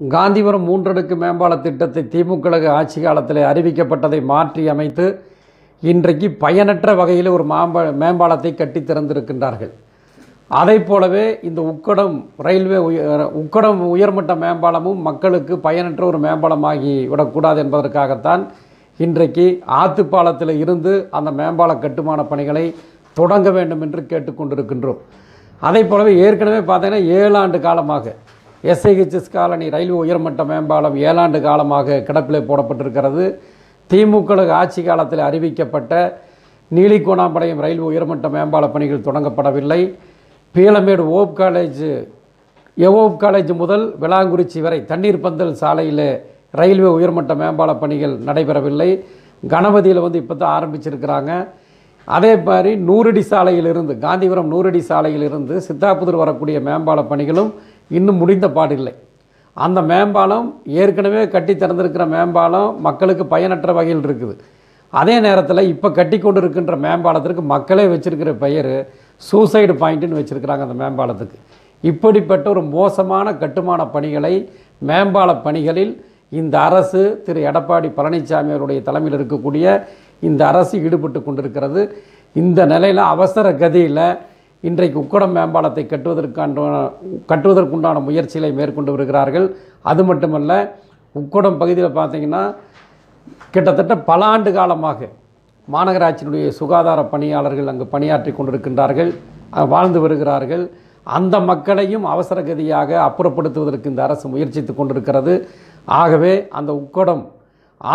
காந்திபுரம் மூன்றடுக்கு மேம்பால திட்டத்தை திமுக ஆட்சி காலத்தில் அறிவிக்கப்பட்டதை மாற்றி அமைத்து இன்றைக்கு பயனற்ற வகையில் ஒரு மாம்ப மேம்பாலத்தை கட்டி திறந்திருக்கின்றார்கள். அதைப் போலவே இந்த உக்கடம் ரயில்வே உயர் உக்கடம் உயர்மட்ட மேம்பாலமும் மக்களுக்கு பயனற்ற ஒரு மேம்பாலமாகி விடக்கூடாது என்பதற்காகத்தான் இன்றைக்கு ஆத்துப்பாலத்தில் இருந்து அந்த மேம்பால கட்டுமான பணிகளை தொடங்க வேண்டும் என்று கேட்டுக்கொண்டிருக்கின்றோம் அதை போலவே ஏற்கனவே பார்த்தீங்கன்னா ஏழாண்டு காலமாக எஸ்ஐஹெச்எஸ் காலனி ரயில்வே உயர்மட்ட மேம்பாலம் ஏழாண்டு காலமாக கிடப்பிலே போடப்பட்டிருக்கிறது. திமுக ஆட்சி காலத்தில் அறிவிக்கப்பட்ட நீலிகோணாம்பாளையம் ரயில்வே உயர்மட்ட மேம்பால பணிகள் தொடங்கப்படவில்லை. Peelamedu Hope college Hope college முதல் விளாங்குறிச்சி வரை தண்ணீர் பந்தல் சாலையில் ரயில்வே உயர்மட்ட மேம்பால பணிகள் நடைபெறவில்லை. கணபதியில் வந்து இப்போ தான் ஆரம்பிச்சிருக்கிறாங்க. அதே மாதிரி நூறடி சாலையிலிருந்து காந்திபுரம் நூறடி சாலையிலிருந்து சித்தாபுதூர் வரக்கூடிய மேம்பால பணிகளும் இன்னும் முடிந்த பாடில்லை. அந்த மேம்பாலம் ஏற்கனவே கட்டி திறந்திருக்கிற மேம்பாலம் மக்களுக்கு பயனற்ற வகையில் இருக்குது. அதே நேரத்தில் இப்போ கட்டி கொண்டு இருக்கின்ற மேம்பாலத்திற்கு மக்களே வச்சுருக்கிற பெயர் சூசைடு பாயிண்ட்டுன்னு வச்சுருக்கிறாங்க அந்த மேம்பாலத்துக்கு. இப்படிப்பட்ட ஒரு மோசமான கட்டுமான பணிகளை மேம்பால பணிகளில் இந்த அரசு திரு எடப்பாடி பழனிசாமி அவருடைய தலைமையில் இருக்கக்கூடிய இந்த அரசு ஈடுபட்டு கொண்டிருக்கிறது. இந்த நிலையில் அவசர கதியில் இன்றைக்கு உக்கடம் மேம்பாலத்தை கட்டுவதற்கான கட்டுவதற்குண்டான முயற்சிகளை மேற்கொண்டு வருகிறார்கள். அது மட்டுமல்ல உக்கடம் பகுதியில் பார்த்தீங்கன்னா கிட்டத்தட்ட பல ஆண்டு காலமாக மாநகராட்சியினுடைய சுகாதார பணியாளர்கள் அங்கு பணியாற்றி கொண்டிருக்கின்றார்கள் வாழ்ந்து வருகிறார்கள். அந்த மக்களையும் அவசர கதியாக அப்புறப்படுத்துவதற்கு இந்த அரசு முயற்சித்து கொண்டிருக்கிறது. ஆகவே அந்த உக்கடம்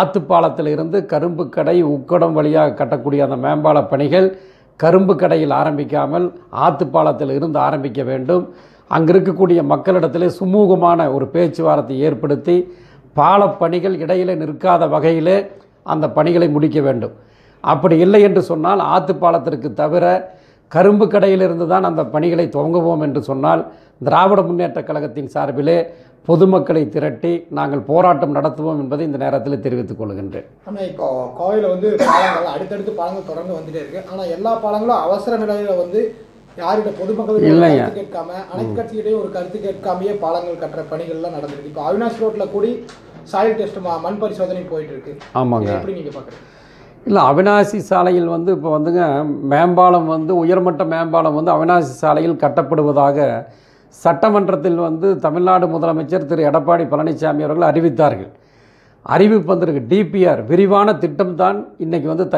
ஆத்துப்பாலத்தில் இருந்து கரும்பு கடை உக்கடம் வழியாக கட்டக்கூடிய அந்த மேம்பால பணிகள் கரும்பு கடையில் ஆரம்பிக்காமல் ஆத்துப்பாலத்தில் இருந்து ஆரம்பிக்க வேண்டும். அங்கு இருக்கக்கூடிய மக்களிடத்திலே சுமூகமான ஒரு பேச்சுவார்த்தை ஏற்படுத்தி பாலப்பணிகள் இடையிலே நிற்காத வகையிலே அந்த பணிகளை முடிக்க வேண்டும். அப்படி இல்லை என்று சொன்னால் ஆத்துப்பாலத்திற்கு தவிர கரும்பு கடையிலிருந்து தான் அந்த பணிகளை துவங்குவோம் என்று சொன்னால் திராவிட முன்னேற்றக் கழகத்தின் சார்பிலே பொதுமக்களை திரட்டி நாங்கள் போராட்டம் நடத்துவோம் என்பதை இந்த நேரத்தில் தெரிவித்துக் கொள்கின்றேன். ஆனால் இப்போ கோவையில் வந்து பாலங்கள் அடுத்தடுத்து பாலங்கள் தொடர்ந்து வந்துட்டே இருக்கு. ஆனால் எல்லா பாலங்களும் அவசர நிலையில வந்து யார்கிட்ட பொதுமக்கள் இல்லைங்க. கேட்காம அனைத்து கட்சிகிட்டையும் ஒரு கருத்து கேட்காமயே பாலங்கள் கட்டுற பணிகள்லாம் நடந்திருக்கு. இப்போ அவினாஷ் ரோட்ல கூடி சாயில் டெஸ்ட் மண் பரிசோதனை போயிட்டு இருக்கு. ஆமாங்க. எப்படி நீங்க பாக்குறீங்க? இல்லை அவினாசி சாலையில் வந்து இப்போ வந்துங்க மேம்பாலம் வந்து உயர்மட்ட மேம்பாலம் வந்து அவினாசி சாலையில் கட்டப்படுவதாக சட்டமன்றத்தில் வந்து தமிழ்நாடு முதலமைச்சர் திரு எடப்பாடி பழனிசாமி அவர்கள் அறிவித்தார்கள். அறிவிப்பு வந்திருக்கு. டிபிஆர் விரிவான திட்டம் தான் இன்றைக்கி வந்து